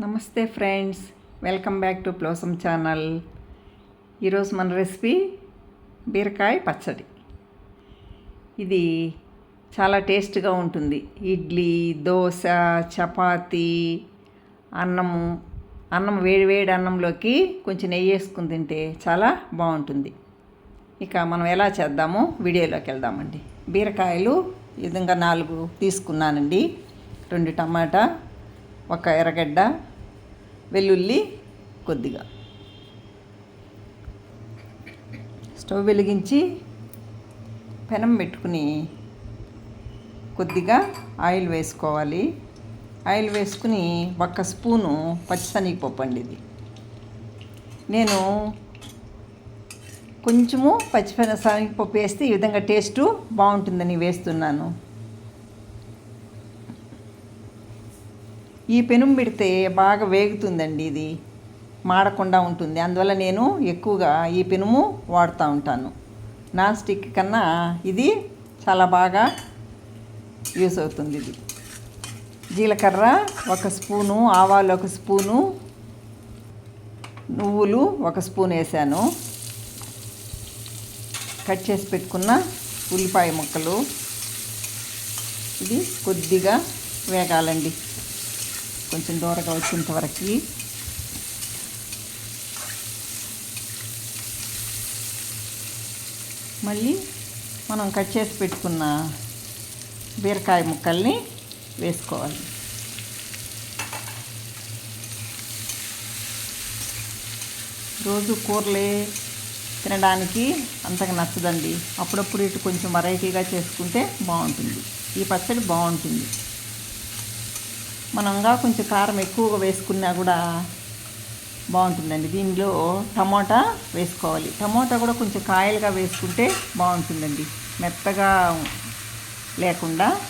నమస్తే friends welcome back to ప్లోసమ్ channel. ఈరోజు మన రెసిపీ బీరకాయ పచ్చడి. ఇది చాలా టేస్ట్గా ఉంటుంది. ఇడ్లీ దోశ చపాతి అన్నము. అన్నం వేడి వేడి అన్నంలోకి కొంచెం నెయ్యి వేసుకుని తింటే చాలా బాగుంటుంది. ఇక మనం ఎలా చేద్దామో వీడియోలోకి వెళ్దామండి. బీరకాయలు ఈ విధంగా నాలుగు తీసుకున్నానండి. రెండు టమాటా ఒక ఎర్రగడ్డ వెల్లుల్లి కొద్దిగా. స్టవ్ వెలిగించి పెనం పెట్టుకుని కొద్దిగా ఆయిల్ వేసుకోవాలి. ఆయిల్ వేసుకుని ఒక్క స్పూను పచ్చిశనగపప్పు అండి ఇది. నేను కొంచెము పచ్చిశనగపప్పు వేస్తే ఈ విధంగా టేస్టు బాగుంటుందని వేస్తున్నాను. ఈ పెనుం పెడితే బాగా వేగుతుందండి ఇది. మాడకుండా ఉంటుంది. అందువల్ల నేను ఎక్కువగా ఈ పెనుము వాడుతూ ఉంటాను. నాన్ స్టిక్ కన్నా ఇది చాలా బాగా యూస్ అవుతుంది ఇది. జీలకర్ర ఒక స్పూను ఆవాలు ఒక స్పూను నువ్వులు ఒక స్పూన్ వేసాను. కట్ చేసి పెట్టుకున్న ఉల్లిపాయ ముక్కలు. ఇది కొద్దిగా వేగాలండి. కొంచెం దూరగా వచ్చేంత వరకు. మళ్ళీ మనం కట్ చేసి పెట్టుకున్న బీరకాయ ముక్కల్ని వేసుకోవాలి. రోజు కూరలే తినడానికి అంతగా నచ్చదండి. అప్పుడప్పుడు ఇటు కొంచెం వెరైటీగా చేసుకుంటే బాగుంటుంది. ఈ పచ్చడి బాగుంటుంది. మనంగా కొంచెం కారం ఎక్కువగా వేసుకున్నా కూడా బాగుంటుందండి. దీనిలో టమోటా వేసుకోవాలి. టమోటా కూడా కొంచెం కాయలుగా వేసుకుంటే బాగుంటుందండి. మెత్తగా లేకుండా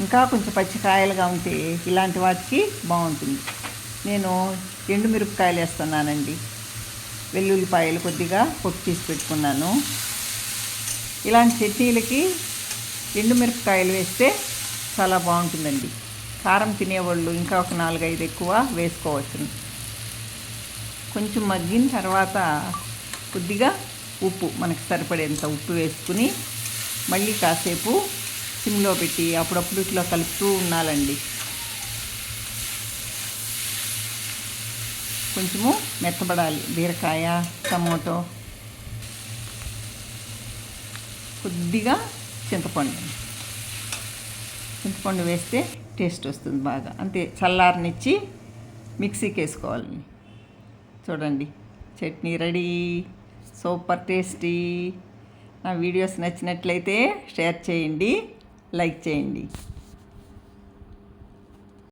ఇంకా కొంచెం పచ్చికాయలుగా ఉంటే ఇలాంటి వాటికి బాగుంటుంది. నేను ఎండుమిరపకాయలు వేస్తున్నానండి. వెల్లుల్లిపాయలు కొద్దిగా పొట్టు తీసి పెట్టుకున్నాను. ఇలాంటి చట్నీలకి ఎండుమిరపకాయలు వేస్తే చాలా బాగుంటుందండి. కారం తినేవాళ్ళు ఇంకా ఒక నాలుగైదు ఎక్కువ వేసుకోవచ్చు. కొంచెం మగ్గిన తర్వాత కొద్దిగా ఉప్పు మనకి సరిపడేంత ఉప్పు వేసుకుని మళ్ళీ కాసేపు సిమ్లో పెట్టి అప్పుడప్పుడు ఇట్లా కలుపుతూ ఉండాలండి. కొంచెము మెత్తబడాలి. బీరకాయ టమోటో కొద్దిగా చింతపండు. చింతపండు వేస్తే టేస్ట్ వస్తుంది బాగా. అంతే చల్లారనిచ్చి మిక్సీకి వేసుకోవాలి చూడండి చట్నీ రెడీ. Super tasty. నా వీడియోస్ నచ్చినట్లయితే షేర్ చేయండి లైక్ చేయండి.